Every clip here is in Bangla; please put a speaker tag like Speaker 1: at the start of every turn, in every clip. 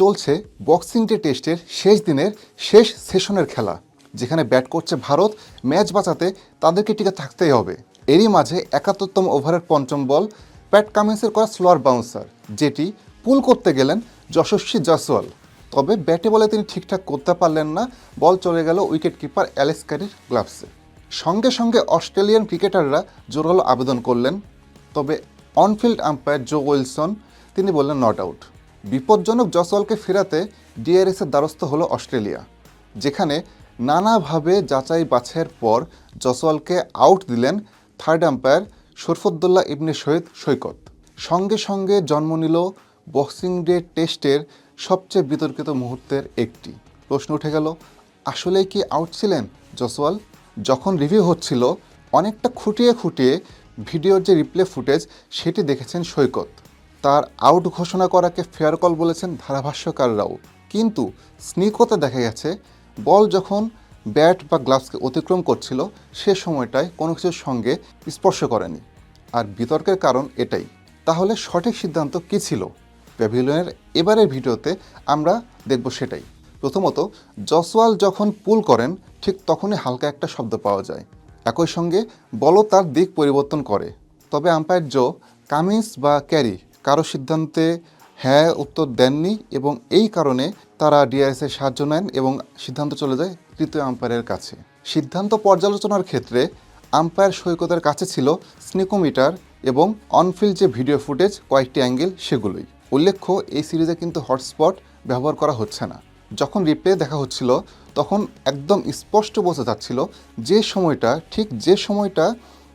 Speaker 1: চলছে বক্সিং ডে টেস্টের শেষ দিনের শেষ সেশনের খেলা, যেখানে ব্যাট করছে ভারত, ম্যাচ বাঁচাতে তাদেরকে টিকে থাকতেই হবে। এরই মাঝে একাত্তরতম ওভারের পঞ্চম বল প্যাট কামিন্সের করা স্লোয়ার বাউন্সার, যেটি পুল করতে গেলেন যশস্বী জয়সওয়াল। তবে ব্যাটে বলে তিনি ঠিকঠাক করতে পারলেন না, বল চলে গেল উইকেট কিপার অ্যালেক্স ক্যারির গ্লাভসে। সঙ্গে সঙ্গে অস্ট্রেলিয়ান ক্রিকেটাররা জোরালো আবেদন করলেন, তবে অনফিল্ড আম্পায়ার জো উইলসন তিনি বললেন নট আউট। বিপজ্জনক জসওয়ালকে ফেরাতে ডিআরএসের দ্বারস্থ হলো অস্ট্রেলিয়া, যেখানে নানাভাবে যাচাই বাছাইয়ের পর জসওয়ালকে আউট দিলেন থার্ড আম্পায়ার শরফুদ্দোল্লা ইবনে শহীদ সৈকত। সঙ্গে সঙ্গে জন্ম নিল বক্সিং ডে টেস্টের সবচেয়ে বিতর্কিত মুহূর্তের একটি। প্রশ্ন উঠে গেল, আসলেই কি আউট ছিলেন জসওয়াল? যখন রিভিউ হচ্ছিল, অনেকটা খুঁটিয়ে খুঁটিয়ে ভিডিওর যে রিপ্লে ফুটেজ, সেটি দেখেছেন সৈকত। তার আউট ঘোষণা করাকে ফেয়ার কল বলেছেন ধারাভাষ্যকাররাও। কিন্তু স্নিকতে দেখা গেছে, বল যখন ব্যাট বা গ্লাভসকে অতিক্রম করছিল, সে সময়টায় কোনো কিছুর সঙ্গে স্পর্শ করেনি। আর বিতর্কের কারণ এটাই। তাহলে সঠিক সিদ্ধান্ত কী ছিল? প্যাভিলিয়নের এবারের ভিডিওতে আমরা দেখব সেটাই। প্রথমত, জসওয়াল যখন পুল করেন, ঠিক তখনই হালকা একটা শব্দ পাওয়া যায়। একই সঙ্গে বলও তার দিক পরিবর্তন করে। তবে আম্পায়ার জো কামিন্স বা ক্যারি কারও সিদ্ধান্তে হ্যাঁ উত্তর দেননি এবং এই কারণে তারা ডিআরএসের সাহায্য নেন এবং সিদ্ধান্ত চলে যায় তৃতীয় আম্পায়ারের কাছে। সিদ্ধান্ত পর্যালোচনার ক্ষেত্রে আম্পায়ার সৈকতের কাছে ছিল স্নিকোমিটার এবং অনফিল্ড যে ভিডিও ফুটেজ, কয়েকটি অ্যাঙ্গেল সেগুলোই। উল্লেখ্য, এই সিরিজে কিন্তু হটস্পট ব্যবহার করা হচ্ছে না। যখন রিপ্লে দেখা হচ্ছিল, তখন একদম স্পষ্ট বোঝা যাচ্ছিল যে সময়টা, ঠিক যে সময়টা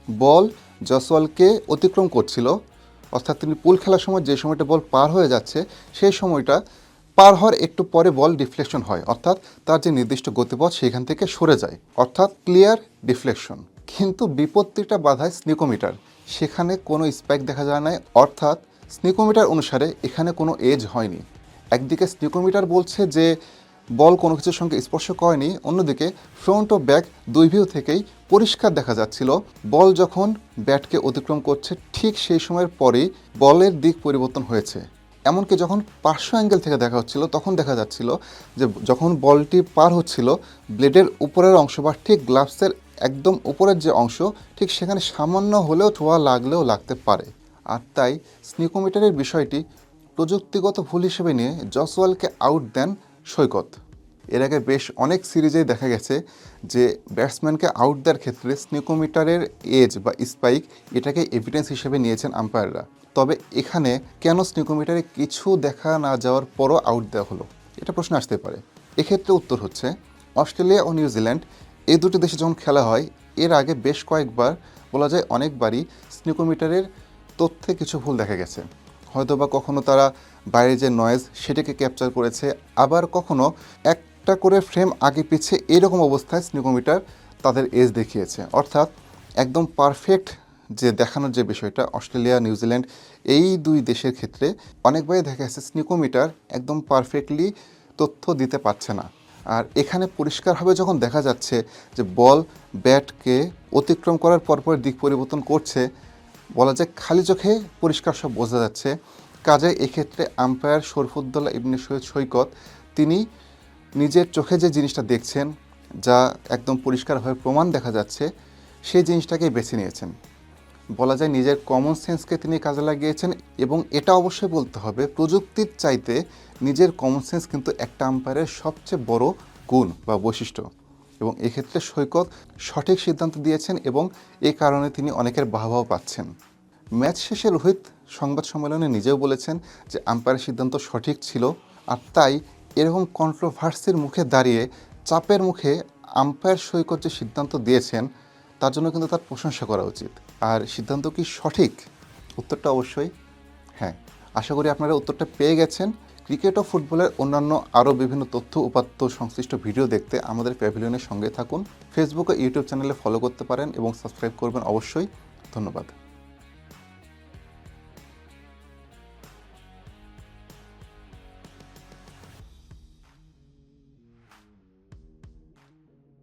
Speaker 1: বল জসওয়ালকে অতিক্রম করছিল অর্থাৎ তিনি পুল খেলার সময় যে সময়টা বল পার হয়ে যাচ্ছে, সেই সময়টা পার হওয়ার একটু পরে বল ডিফ্লেকশন হয়। অর্থাৎ তার যে নির্দিষ্ট গতিপথ সেখান থেকে সরে যায়। অর্থাৎ ক্লিয়ার ডিফ্লেকশন কিন্তু বিপত্তিটা বাধায় স্নিকোমিটার সেখানে কোনো স্পাইক দেখা যায় না অর্থাৎ স্নিকোমিটার অনুসারে এখানে কোনো এজ হয়নি। একদিকে স্নিকোমিটার বলছে যে বল কোনো কিছুর সঙ্গে স্পর্শ করেনি, অন্যদিকে ফ্রন্ট ও ব্যাক দুই ভিউ থেকেই পরিষ্কার দেখা যাচ্ছিল। বল যখন ব্যাটকে অতিক্রম করছে, ঠিক সেই সময়ের পরেই বলের দিক পরিবর্তন হয়েছে। এমনকি যখন পার্শ্ব অ্যাঙ্গেল থেকে দেখা হচ্ছিল, তখন দেখা যাচ্ছিল যে যখন বলটি পার হচ্ছিল ব্লেডের উপরের অংশ বা ঠিক গ্লাভসের একদম উপরের যে অংশ, ঠিক সেখানে সামান্য হলেও ছোঁয়া লাগলেও লাগতে পারে। আর তাই স্নিকোমিটারের বিষয়টি প্রযুক্তিগত ভুল হিসেবে নিয়ে জসওয়ালকে আউট দেন সৈকত। এর আগে বেশ অনেক সিরিজেই দেখা গেছে যে ব্যাটসম্যানকে আউট দেওয়ার ক্ষেত্রে স্নেকোমিটারের এজ বা স্পাইক এটাকে এভিডেন্স হিসেবে নিয়েছেন আম্পায়াররা তবে এখানে কেন স্নিকোমিটারে কিছু দেখা না যাওয়ার পরও আউট দেওয়া হলো, এটা প্রশ্ন আসতে পারে। এক্ষেত্রে উত্তর হচ্ছে, অস্ট্রেলিয়া ও নিউজিল্যান্ড এই দুটি দেশে যখন খেলা হয়, এর আগে বেশ কয়েকবার বলা যায় অনেকবারই স্নেকোমিটারের তথ্যে কিছু ভুল দেখা গেছে। হয়তো বা কখনো তারা বাইরে যে নয়েজ সেটাকে ক্যাপচার করেছে, আবার কখনো একটা করে ফ্রেম আগে পিছে এরকম অবস্থায় স্নিকোমিটার তাদের এজ দেখিয়েছে। অর্থাৎ একদম পারফেক্ট যে দেখানোর যে বিষয়টা, অস্ট্রেলিয়া নিউজিল্যান্ড এই দুই দেশের ক্ষেত্রে অনেকবারই দেখা যাচ্ছে স্নিকোমিটার একদম পারফেক্টলি তথ্য দিতে পারছে না। আর এখানে পরিষ্কারভাবে যখন দেখা যাচ্ছে যে বল ব্যাটকে অতিক্রম করার পরপর দিক পরিবর্তন করছে বলা যায় খালি চোখে পরিষ্কার সব বোঝা যাচ্ছে। কাজে এক্ষেত্রে আম্পায়ার শরফুদ্দোল্লা ইবনে সৈয়দ সৈকত, তিনি নিজের চোখে যে জিনিসটা দেখছেন, যা একদম পরিষ্কারভাবে প্রমাণ দেখা যাচ্ছে, সেই জিনিসটাকেই বেছে নিয়েছেন। বলা যায় নিজের কমন সেন্সকে তিনি কাজে লাগিয়েছেন এবং এটা অবশ্যই বলতে হবে, প্রযুক্তির চাইতে নিজের কমন সেন্স কিন্তু একটা আম্পায়ারের সবচেয়ে বড় গুণ বা বৈশিষ্ট্য। এবং এক্ষেত্রে সৈকত সঠিক সিদ্ধান্ত দিয়েছেন এবং এ কারণে তিনি অনেকের বাহবাহ পাচ্ছেন। ম্যাচ শেষে রোহিত সংবাদ সম্মেলনে নিজেও বলেছেন যে আম্পায়ারের সিদ্ধান্ত সঠিক ছিল আর তাই এরকম কন্ট্রোভার্সির মুখে দাঁড়িয়ে চাপের মুখে আম্পায়ার সৈকত যে সিদ্ধান্ত দিয়েছেন, তার জন্য কিন্তু তার প্রশংসা করা উচিত। আর সিদ্ধান্ত কি সঠিক? উত্তরটা অবশ্যই হ্যাঁ। আশা করি আপনারা উত্তরটা পেয়ে গেছেন। ক্রিকেট ও ফুটবলের অন্যান্য আরও বিভিন্ন তথ্য, উপাত্ত সংশ্লিষ্ট ভিডিও দেখতে আমাদের প্যাভিলিয়নের সঙ্গে থাকুন। ফেসবুক ও ইউটিউব চ্যানেলে ফলো করতে পারেন এবং সাবস্ক্রাইব করবেন অবশ্যই। ধন্যবাদ।